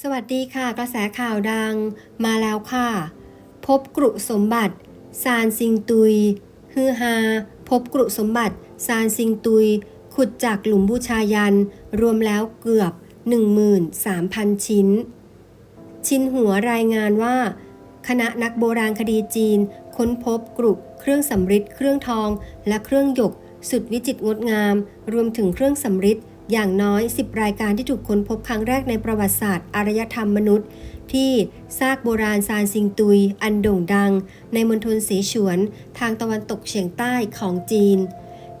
สวัสดีค่ะ กระแสข่าวดังมาแล้วค่ะ พบกรุสมบัติ ซานซิงตุย ฮือฮา พบกรุสมบัติ ซานซิงตุย ขุดจากหลุมบูชายัน รวมแล้วเกือบ 13,000 ชิ้น ชิ้นหัวรายงานว่า คณะนักโบราณคดีจีน ค้นพบกรุเครื่องสำริดเครื่องทอง และเครื่องหยก สุดวิจิตรงดงาม รวมถึงเครื่องสำริด อย่างน้อย 10 รายการที่ถูกค้นพบครั้งแรกในประวัติศาสตร์อารยธรรมมนุษย์ ที่ซากโบราณซานซิงตุย อันโด่งดัง ในมณฑลเสฉวน ทางตะวันตกเฉียงใต้ของจีน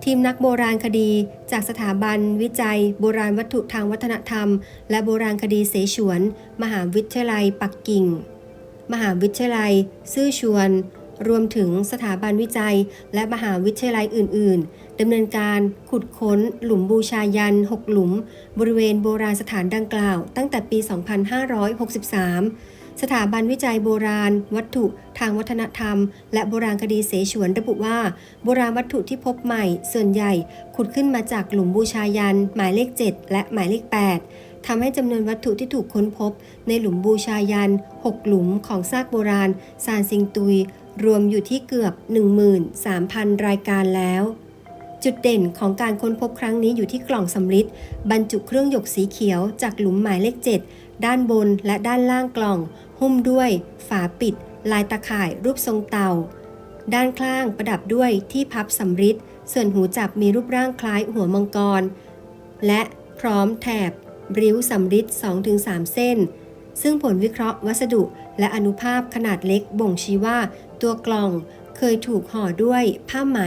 ทีมนักโบราณคดี จากสถาบัน วิจัย โบราณวัตถุทางวัฒนธรรม และโบราณคดีเสฉวน มหาวิทยาลัยปักกิ่ง มหาวิทยาลัย ซื่อชวน รวมถึงสถาบันวิจัย และมหาวิทยาลัยอื่น ๆดำเนินการขุดค้น หลุมบูชายัน 6 หลุม บริเวณโบราณสถานดังกล่าว ตั้งแต่ปี 2563สถาบันวิจัยโบราณ วัตถุทางวัฒนธรรม และโบราณคดีเสฉวนระบุว่า โบราณวัตถุที่พบใหม่ ส่วนใหญ่ขุดขึ้นมาจากหลุมบูชายัน หมายเลข 7 และหมายเลข 8ทำให้จำนวนวัตถุที่ถูกค้นพบ ในหลุมบูชายัน 6 หลุมของซากโบราณซานซิงตุย รวมอยู่ที่เกือบ 13,000 รายการแล้ว จุดเด่นของการค้นพบครั้งนี้อยู่ที่กล่องสำริดบรรจุเครื่องหยกสีเขียวจากหลุมหมายเลข 7 ด้านบนและด้านล่างกล่อง หุ้มด้วย ฝาปิด ลายตะข่ายรูปทรงเต่า ด้านข้างประดับด้วยที่พับสำริดส่วนหูจับมีรูปร่างคล้ายหัวมังกร และพร้อมแถบริ้วสำริด2-3 เส้น ซึ่งผลวิเคราะห์วัสดุ และอนุภาพขนาดเล็กบ่งชี้ว่า ตัวกล่องเคยถูกห่อด้วยผ้าไหม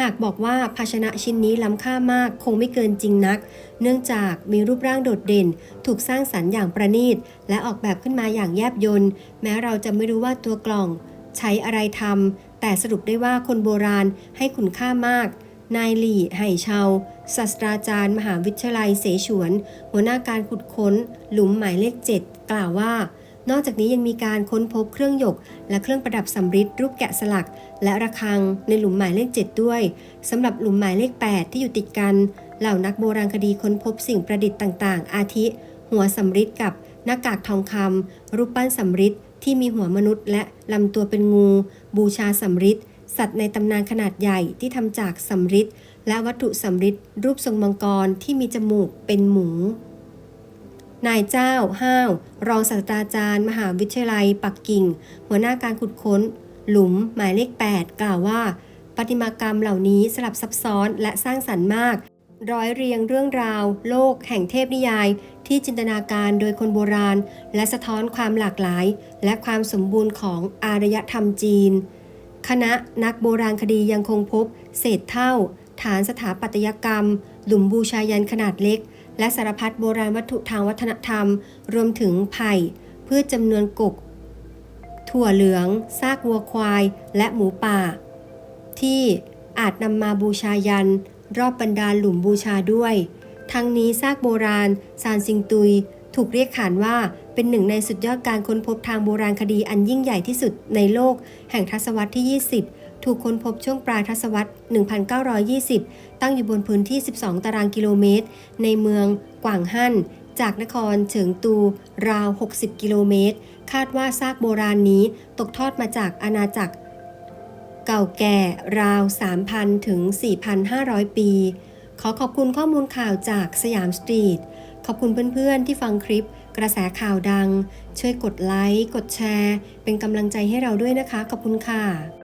หากบอกว่าภาชนะชิ้นนี้ล้ำค่ามากคงไม่เกินจริงนัก เนื่องจากมีรูปร่างโดดเด่น ถูกสร้างสรรค์อย่างประณีต และออกแบบขึ้นมาอย่างแยบยลแม้เราจะไม่รู้ว่าตัวกล่อง ใช้อะไรทำแต่สรุปได้ว่าคนโบราณให้คุณค่ามากนายหลี่ไห่เชาศาสตราจารย์ มหาวิทยาลัยเสฉวน หัวหน้าการขุดค้น หลุมหมายเลข 7 กล่าวว่า นอกจากนี้ยังมีการค้นพบเครื่องหยก และเครื่องประดับสำริดรูปแกะสลัก และระฆังในหลุมหมายเลข 7 ด้วยสำหรับหลุมหมายเลข 8 ที่อยู่ติดกัน เหล่านักโบราณคดีค้นพบสิ่งประดิษฐ์ต่างๆ อาทิ หัวสำริดกับหน้ากากทองคำรูปปั้นสำริดที่มีหัวมนุษย์และลำตัวเป็นงู บูชาสำริดสัตว์ในตำนานขนาดใหญ่ที่ทำจากสำริดและวัตถุสำริดรูปทรงมังกรที่มีจมูกเป็นหมู นายเจ้า ห้าว รองศาสตราจารย์ มหาวิทยาลัย ปักกิ่ง หัวหน้าการขุดค้น หลุม หมายเลข 8 กล่าวว่าประติมากรรมเหล่านี้สลับซับซ้อนและสร้างสรรค์มาก ร้อยเรียงเรื่องราว โลก แห่งเทพนิยาย ที่จินตนาการโดยคนโบราณ และสะท้อนความหลากหลาย และความสมบูรณ์ของอารยธรรมจีน คณะนักโบราณคดียังคงพบ เศษเท่า ฐานสถาปัตยกรรม หลุมบูชายันขนาดเล็ก และสารพัดโบราณวัตถุทางวัฒนธรรม รวมถึงไผ่ พืชจำนวนกก ถั่วเหลือง ซากวัวควาย และหมูป่า ที่อาจนำมาบูชายัน รอบบรรดาหลุมบูชาด้วย ทั้งนี้ซากโบราณ ซานซิงตุย ถูกเรียกขานว่าเป็นหนึ่งในสุดยอดการค้นพบทางโบราณคดีอันยิ่งใหญ่ที่สุดในโลก แห่งทศวรรษที่ 20 ถูกค้นพบช่วงปลายทศวรรษ 1920 ตั้งอยู่บนพื้นที่ 12 ตารางกิโลเมตร ในเมืองกวางฮั่น จากนครเฉิงตู ราว 60 กิโลเมตร คาดว่าซากโบราณนี้ตกทอดมาจากอาณาจักร เก่าแก่ราว 3,000 ถึง 4,500 ปี ขอขอบคุณข้อมูลข่าวจากสยามสตรีท ขอบคุณเพื่อนๆที่ฟังคลิปกระแสข่าวดัง ช่วยกดไลค์ กดแชร์ เป็นกำลังใจให้เราด้วยนะคะ ขอบคุณค่ะ